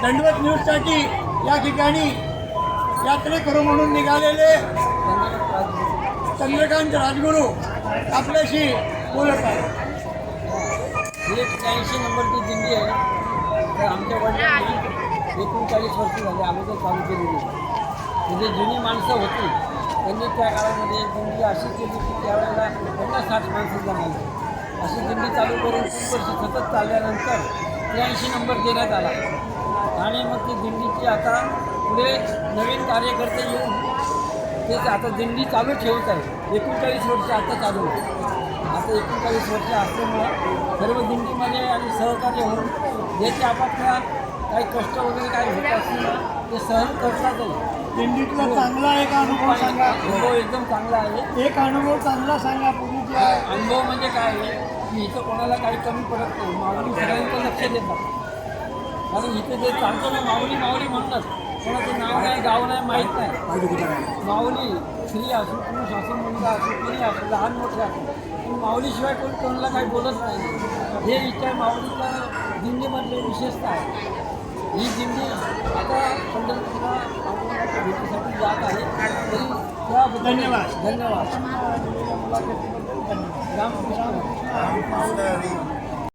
दंडवत न्यूजसाठी या ठिकाणी यात्रेकरू म्हणून निघालेले चंद्रकांत राजगुरू आपल्याशी बोलत आहे ही एक त्र्याऐंशी नंबरची दिंडी आहे. तर आमच्या वडिलांनी एकोणचाळीस वर्ष झाले अगोदर चालू केलेली म्हणजे जुनी माणसं होती त्यांनी त्या काळामध्ये दिंडी अशी केली की त्यावेळेला पन्नास साठ माणसं जमायची. अशी दिंडी चालू करून खूप वर्ष सतत चालल्यानंतर त्र्याऐंशी नंबर देण्यात आला. आणि मग ती दिंडीची आता पुढे नवीन कार्यकर्ते येऊन ते आता दिंडी चालू ठेवत आहे एकोणचाळीस वर्ष आता चालू आहे. आता एकोणचाळीस वर्ष असल्यामुळं सर्व दिंडीमध्ये आणि सहकार्य होऊन ज्याचे आपापल्या काही कष्ट वगैरे काही होत असतील ते सहन करतातच. दिंडीतला चांगला एक अनुभव सांगा. अनुभव एकदम चांगला आहे. एक अनुभव चांगला सांगा पूर्वीची अनुभव म्हणजे काय आहे? की इथं कोणाला काही कमी पडत नाही. माऊली सगळ्यांचं लक्ष देतात. कारण इथे जे चालतो ना माऊली माऊली म्हणतात. कोणाचं नाव नाही गाव नाही माहीत नाही. माऊली स्त्री असो पुरुष असो मुलगा असो कोणी असो लहान मोठे असो पण माऊलीशिवाय कोणी कोणाला काही बोलत नाही. हे इच्छा माऊलीच्या दिंडीमधले विशेषता आहे. ही दिंडी आता पंढरपूरला भेटीसाठी जात आहे. तरी त्याबद्दल धन्यवाद. धन्यवाद. रामकृष्ण.